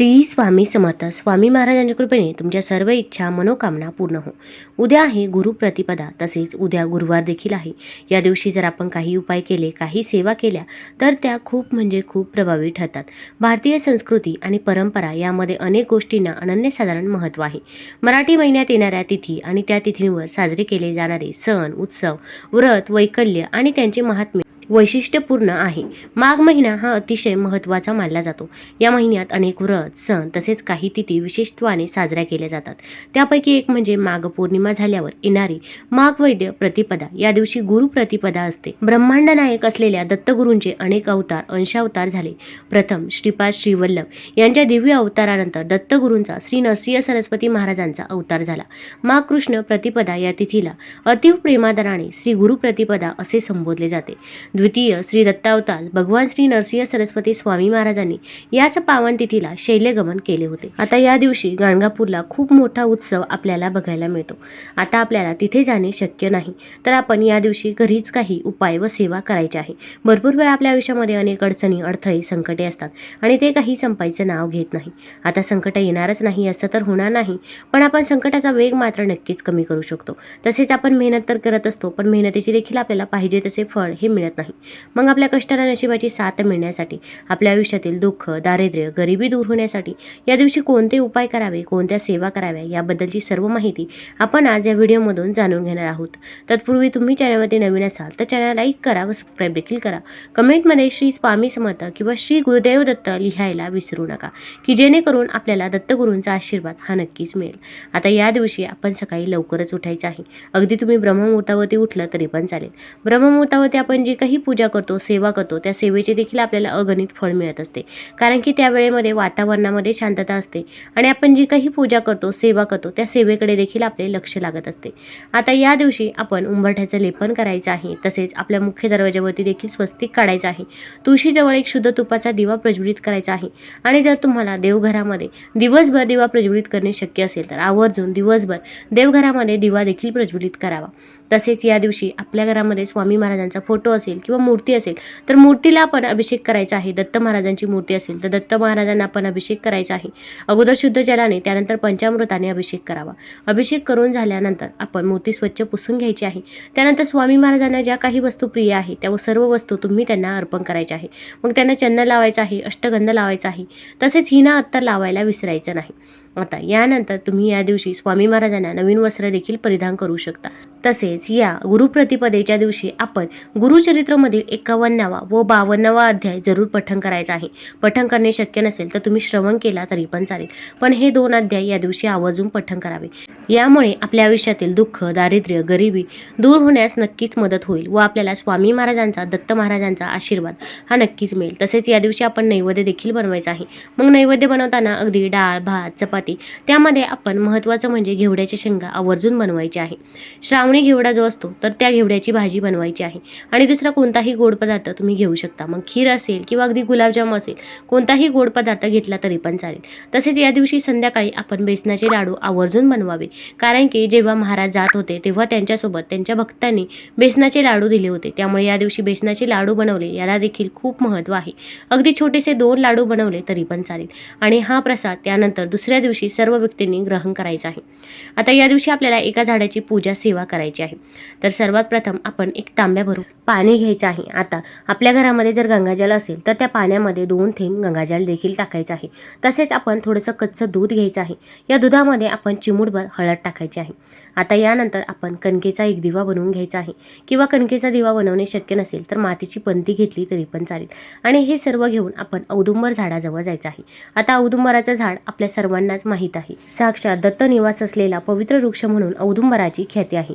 श्री स्वामी समर्थ. स्वामी महाराजांच्या कृपेने तुमच्या सर्व इच्छा मनोकामना पूर्ण हो. उद्या आहे गुरुप्रतिपदा तसेच उद्या गुरुवार देखील आहे. या दिवशी जर आपण काही उपाय केले काही सेवा केल्या तर त्या खूप म्हणजे खूप प्रभावी ठरतात. भारतीय संस्कृती आणि परंपरा यामध्ये अनेक गोष्टींना अनन्यसाधारण महत्त्व आहे. मराठी महिन्यात येणाऱ्या तिथी आणि त्या तिथींवर साजरे केले जाणारे सण उत्सव व्रत वैकल्य आणि त्यांचे महात्म्य वैशिष्ट्यपूर्ण आहे. माघ महिना हा अतिशय महत्त्वाचा मानला जातो. या महिन्यात अनेक व्रत सण तसेच काही तिथी विशेषत्वाने साजऱ्या केल्या जातात. त्यापैकी एक म्हणजे माघ पौर्णिमा झाल्यावर येणारी माघ वैद्य प्रतिपदा. या दिवशी गुरु प्रतिपदा असते. ब्रह्मांड नायक असलेल्या दत्तगुरूंचे अनेक अवतार अंशावतार झाले. प्रथम श्रीपाद श्रीवल्लभ यांच्या दिव्य अवतारानंतर दत्तगुरूंचा श्री नरसिंह सरस्वती महाराजांचा अवतार झाला. माघ कृष्ण प्रतिपदा या तिथीला अतिव प्रेमादराने श्री गुरु प्रतिपदा असे संबोधले जाते. द्वितीय श्री दत्तावतार भगवान श्री नरसिंह सरस्वती स्वामी महाराजांनी याच पावन तिथीला शैल्यगमन केले होते. आता या दिवशी गाणगापूरला खूप मोठा उत्सव आपल्याला बघायला मिळतो. आता आपल्याला तिथे जाणे शक्य नाही. तर आपण या दिवशी घरीच काही उपाय व सेवा करायची आहे. भरपूर वेळा आपल्या आयुष्यामध्ये अनेक अडचणी अडथळे संकटे असतात आणि ते काही संपायचं नाव घेत नाही. आता संकट येणारच नाही असं तर होणार नाही पण आपण संकटाचा वेग मात्र नक्कीच कमी करू शकतो. तसेच आपण मेहनत तर करत असतो पण मेहनतीची देखील आपल्याला पाहिजे तसे फळ हे मिळत नाही. मग आपल्या कष्टाला नशिबाची साथ मिळण्यासाठी आपल्या आयुष्यातील दुःख दारिद्र्य गरिबी दूर होण्यासाठी या दिवशी कोणते उपाय करावे कोणत्या सेवा कराव्या याबद्दलची सर्व माहिती आपण आज या व्हिडिओमधून जाणून घेणार आहोत. तत्पूर्वी तुम्ही चॅनलमध्ये नवीन असाल तर चॅनल लाईक करा व सबस्क्राईब देखील करा. कमेंटमध्ये श्री स्वामी समर्थ किंवा श्री गुरुदेव दत्त लिहायला विसरू नका की जेणेकरून आपल्याला दत्तगुरूंचा आशीर्वाद हा नक्कीच मिळेल. आता या दिवशी आपण सकाळी लवकरच उठायचं आहे. अगदी तुम्ही ब्रह्ममुहूर्तावरती उठलं तरी पण चालेल. ब्रह्ममुहूर्तावरती आपण जी काही पूजा करतो सेवा करतो त्या सेवेचे देखील आपल्याला अगणित फळ मिळत असते. कारण की त्या वेळेमध्ये वातावरणामध्ये शांतता असते आणि आपण जी काही पूजा करतो सेवा करतो त्या सेवेकडे देखील आपले लक्ष लागत असते. आता या दिवशी आपण उंबरठ्याचं लेपन करायचं आहे तसेच आपल्या मुख्य दरवाजावरती देखील स्वस्तिक काढायचं आहे. तुळशीजवळ एक शुद्ध तुपाचा दिवा प्रज्वलित करायचा आहे. आणि जर तुम्हाला देवघरामध्ये दिवसभर दिवा प्रज्वलित करणे शक्य असेल तर आवर्जून दिवसभर देवघरामध्ये दिवा देखील प्रज्वलित करावा. तसेच या दिवशी आपल्या घरामध्ये स्वामी महाराजांचा फोटो असेल किंवा मूर्ती असेल तर मूर्तीला आपण अभिषेक करायचा आहे. दत्त महाराजांची मूर्ती असेल तर दत्त महाराजांना आपण अभिषेक करायचा आहे. अगोदर शुद्ध जलाने त्यानंतर पंचामृताने अभिषेक करावा. अभिषेक करून झाल्यानंतर आपण मूर्ती स्वच्छ पुसून घ्यायची आहे. त्यानंतर स्वामी महाराजांना ज्या काही वस्तू प्रिय आहे त्या सर्व वस्तू तुम्ही त्यांना अर्पण करायच्या आहे. मग त्यांना चन्न लावायचं आहे अष्टगंध लावायचा आहे. तसेच हिना अत्तर लावायला विसरायचं नाही. आता यानंतर तुम्ही या दिवशी स्वामी महाराजांना नवीन वस्त्र देखील परिधान करू शकता. तसेच या गुरुप्रतिपदेच्या दिवशी आपण गुरुचरित्रमधील एकावन्नावा व बावन्नावा अध्याय जरूर पठण करायचा आहे. पठण करणे शक्य नसेल तर तुम्ही श्रवण केला तरी पण चालेल. पण हे दोन अध्याय या दिवशी आवर्जून पठण करावे. यामुळे आपल्या आयुष्यातील दुःख दारिद्र्य गरिबी दूर होण्यास नक्कीच मदत होईल व आपल्याला स्वामी महाराजांचा दत्त महाराजांचा आशीर्वाद हा नक्कीच मिळेल. तसेच या दिवशी आपण नैवेद्य देखील बनवायचा आहे. मग नैवेद्य बनवताना अगदी डाळ भात चपाती त्यामध्ये आपण महत्त्वाचं म्हणजे घेवड्याच्या शेंगा आवर्जून बनवायचे आहे. श्रावण घेवडा जो असतो तर त्या घेवड्याची भाजी बनवायची आहे. आणि दुसरा कोणताही गोड पदार्थ तुम्ही घेऊ शकता. मग खीर असेल किंवा अगदी गुलाबजाम असेल कोणताही गोड पदार्थ घेतला तरी पण चालेल. तसेच या दिवशी संध्याकाळी आपण बेसनाचे लाडू आवर्जून बनवावे. कारण की जेव्हा महाराज जात होते तेव्हा त्यांच्यासोबत त्यांच्या भक्तांनी बेसनाचे लाडू दिले होते. त्यामुळे या दिवशी बेसनाचे लाडू बनवले याला देखील खूप महत्त्व आहे. अगदी छोटेसे दोन लाडू बनवले तरी पण चालेल. आणि हा प्रसाद त्यानंतर दुसऱ्या दिवशी सर्व व्यक्तींनी ग्रहण करायचा आहे. आता या दिवशी आपल्याला एका झाडाची पूजा सेवा करायची आहे. तर सर्वात प्रथम आपण एक तांब्या भरून पाणी घ्यायचं आहे. आता आपल्या घरामध्ये जर गंगाजल असेल तर त्या पाण्यामध्ये दोन थेंब गंगाजल देखील टाकायचं आहे. तसेच आपण थोडंसं कच्चं दूध घ्यायचं आहे. या दुधामध्ये आपण चिमूटभर हळद टाकायची आहे. आता यानंतर आपण कणकेचा एक दिवा बनवून घ्यायचा आहे. किंवा कणकेचा दिवा बनवणे शक्य नसेल तर मातीची पंती घेतली तरी पण चालेल. आणि हे सर्व घेऊन आपण औदुंबर झाडाजवळ जायचं आहे. आता औदुंबराचं झाड आपल्या सर्वांनाच माहीत आहे. साक्षात दत्त निवास असलेला पवित्र वृक्ष म्हणून औदुंबराची ख्याती आहे.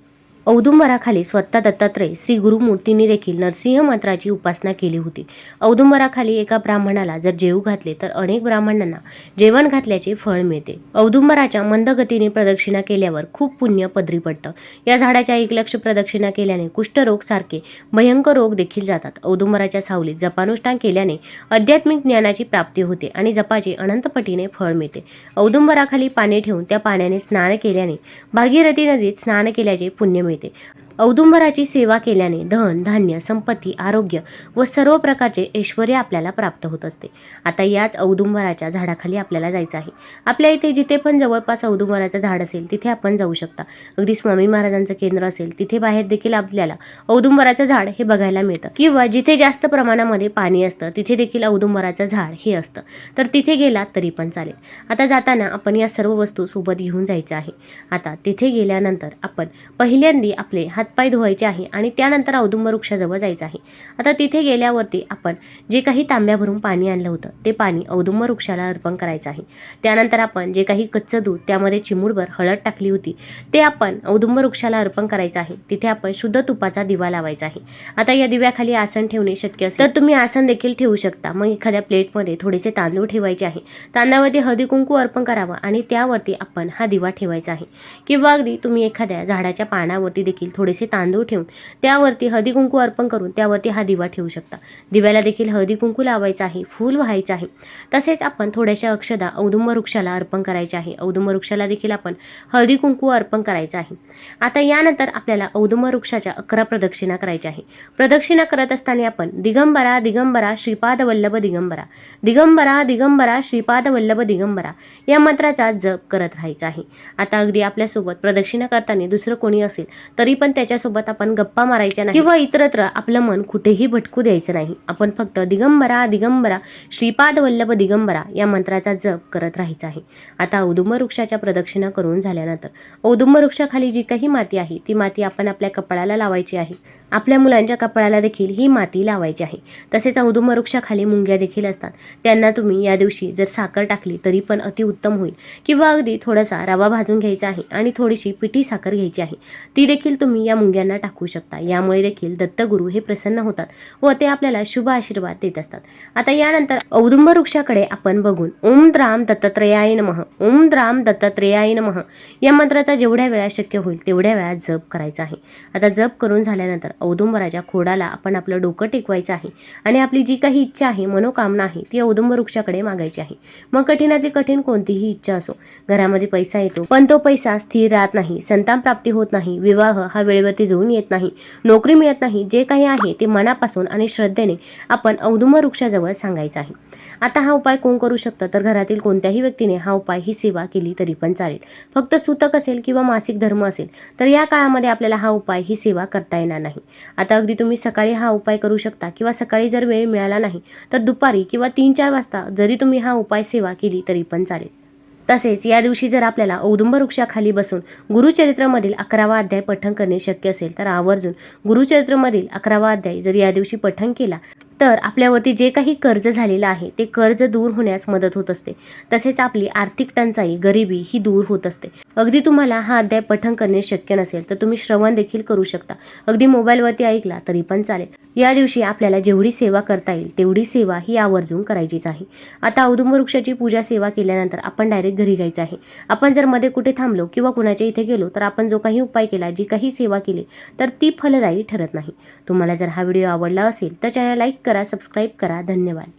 औदुंबराखाली स्वतः दत्तात्रय श्री गुरुमूर्तींनी देखील नरसिंह मंत्राची उपासना केली होती. औदुंबराखाली एका ब्राह्मणाला जर जेवू घातले तर अनेक ब्राह्मणांना जेवण घातल्याचे फळ मिळते. औदुंबराच्या मंदगतीने प्रदक्षिणा केल्यावर खूप पुण्य पदरी पडतं. या झाडाच्या एक लक्ष प्रदक्षिणा केल्याने कुष्ठरोग सारखे भयंकर रोग देखील जातात. औदुंबराच्या सावलीत जपानुष्ठान केल्याने आध्यात्मिक ज्ञानाची प्राप्ती होते आणि जपाचे अनंतपटीने फळ मिळते. औदुंबराखाली पाणी ठेवून त्या पाण्याने स्नान केल्याने भागीरथी नदीत स्नान केल्याचे पुण्य मिळते. で औदुंबराची सेवा केल्याने धन धान्य संपत्ती आरोग्य व सर्व प्रकारचे ऐश्वर आपल्याला प्राप्त होत असते. आता याच औदुंबराच्या झाडाखाली आपल्याला जायचं आहे. आपल्या इथे जिथे पण जवळपास औदुंबराचं झाड असेल तिथे आपण जाऊ शकता. अगदी स्वामी महाराजांचं केंद्र असेल तिथे बाहेर देखील आपल्याला औदुंबराचं झाड हे बघायला मिळतं. किंवा जिथे जास्त प्रमाणामध्ये पाणी असतं तिथे देखील औदुंबराचं झाड हे असतं. तर तिथे गेलात तरी पण चालेल. आता जाताना आपण या सर्व वस्तू सोबत घेऊन जायचं आहे. आता तिथे गेल्यानंतर आपण पहिल्यांदी आपले हात हातपाय धुवायचे आहे आणि त्यानंतर औदुंब वृक्षाजवळ जायचं आहे. आता तिथे गेल्यावरती आपण जे काही तांब्या भरून पाणी आणलं होतं ते पाणी औदुंब वृक्षाला अर्पण करायचं आहे. त्यानंतर आपण जे काही कच्चं दूध त्यामध्ये चिमूडभर हळद टाकली होती ते आपण औदुंब वृक्षाला अर्पण करायचं आहे. तिथे आपण शुद्ध तुपाचा दिवा लावायचा आहे. आता या दिव्याखाली आसन ठेवणे शक्य असेल तर तुम्ही आसन देखील ठेवू शकता. मग एखाद्या प्लेटमध्ये थोडेसे तांदूळ ठेवायचे आहे. तांदळावरती हळदी कुंकू अर्पण करावं आणि त्यावरती आपण हा दिवा ठेवायचा आहे. किंवा अगदी तुम्ही एखाद्या झाडाच्या पानावरती देखील थोडेसे तांदूळ ठेवून त्यावरती हळदी कुंकू अर्पण करून त्यावरती हा दिवा ठेवू शकता. दिव्याला देखील हळदी कुंकू आहे फूल व्हायचं आहे. तसेच आपण थोड्याशा अक्षदा औदुंब वृक्षाला अर्पण करायचे आहे. औदुंब वृक्षाला देखील आपण हळदी कुंकू अर्पण करायचं आहे. आता यानंतर आपल्याला औदुंब वृक्षाच्या अकरा प्रदक्षिणा करायच्या आहे. प्रदक्षिणा करत असताना आपण दिगंबरा दिगंबरा श्रीपाद वल्लभ दिगंबरा. दिगंबरा दिगंबरा श्रीपाद वल्लभ दिगंबरा या मंत्राचा जप करत राहायचा आहे. आता अगदी आपल्यासोबत प्रदक्षिणा करताना दुसरं कोणी असेल तरी पण त्याच्यासोबत आपण गप्पा मारायच्या नाही. किंवा इतरत्र आपलं मन कुठेही भटकू द्यायचं नाही. आपण फक्त दिगंबरा दिगंबरा श्रीपाद वल्लभ दिगंबरा या मंत्राचा जप करत राहायचा आहे. आता औदुंब वृक्षाच्या प्रदक्षिणा करून झाल्यानंतर औदुंब वृक्षाखाली जी काही माती आहे ती माती आपण आपल्या कपाळाला लावायची आहे. आपल्या मुलांच्या कपाळाला देखील ही माती लावायची आहे. तसेच औदुंब वृक्षाखाली मुंग्या देखील असतात. त्यांना तुम्ही या दिवशी जर साखर टाकली तरी पण अतिउत्तम होईल. किंवा अगदी थोडासा रवा भाजून घ्यायचा आहे आणि थोडीशी पिठी साखर घ्यायची आहे. ती देखील तुम्ही या मुंग्यांना टाकू शकता. यामुळे देखील दत्तगुरु हे प्रसन्न होतात व ते आपल्याला शुभ आशीर्वाद देत असतात. आता यानंतर औदुंब वृक्षाकडे आपण बघून ओम द्राम दत्तात्रेयाय नमः ओम द्राम दत्तात्रेयाय नमः या मंत्राचा जेवढ्या वेळा शक्य होईल तेवढ्या वेळा जप करायचा आहे. आता जप करून झाल्यानंतर औदुंबराच्या खोडाला आपण आपलं डोकं टेकवायचं आहे आणि आपली जी काही इच्छा आहे मनोकामना आहे ती औदुंब वृक्षाकडे मागायची आहे. मग कठीणाची कठीण कोणतीही इच्छा असो घरामध्ये पैसा येतो पण तो पैसा स्थिर राहत नाही संतान प्राप्ती होत नाही विवाह हा वेळेवरती जुळून येत नाही. नोकरी मिळत नाही. जे काही आहे ते मनापासून आणि श्रद्धेने आपण औदुंब वृक्षाजवळ सांगायचं आहे. आता हा उपाय कोण करू शकतं? तर घरातील कोणत्याही व्यक्तीने हा उपाय ही सेवा केली तरी पण चालेल. फक्त सुतक असेल किंवा मासिक धर्म असेल तर या काळामध्ये आपल्याला हा उपाय ही सेवा करता येणार नाही. आता अगदी तुम्ही सकाळी हा उपाय करू शकता किंवा सकाळी जर वेळ मिळाला नाही तर दुपारी किंवा तीन चार वाजता जरी तुम्ही हा उपाय सेवा केली तरी पण चालेल. तसेच या दिवशी जर आपल्याला औदुंब वृक्षाखाली बसून गुरुचरित्रमधील अकरावा अध्याय पठण करणे शक्य असेल तर आवर्जून गुरुचरित्रमधील अकरावा अध्याय जर या दिवशी पठण केला तर आपल्यावरती जे काही कर्ज झालेलं आहे ते कर्ज दूर होण्यास मदत होत असते. तसेच आपली आर्थिक टंचाई गरिबी ही दूर होत असते. अगदी तुम्हाला हा अध्याय पठण करणे शक्य नसेल तर तुम्ही श्रवण देखील करू शकता. अगदी मोबाईलवरती ऐकला तरी पण चालेल. या दिवशी आपल्याला जेवढी सेवा करता येईल तेवढी सेवा ही आवर्जून करायचीच आहे. आता औदुंब वृक्षाची पूजा सेवा केल्यानंतर आपण डायरेक्ट घरी जायचं आहे. आपण जर मध्ये कुठे थांबलो किंवा कुणाच्या इथे गेलो तर आपण जो काही उपाय केला जी काही सेवा केली तर ती फलदायी ठरत नाही. तुम्हाला जर हा व्हिडिओ आवडला असेल तर चॅनल लाईक करा सबस्क्राईब करा. धन्यवाद.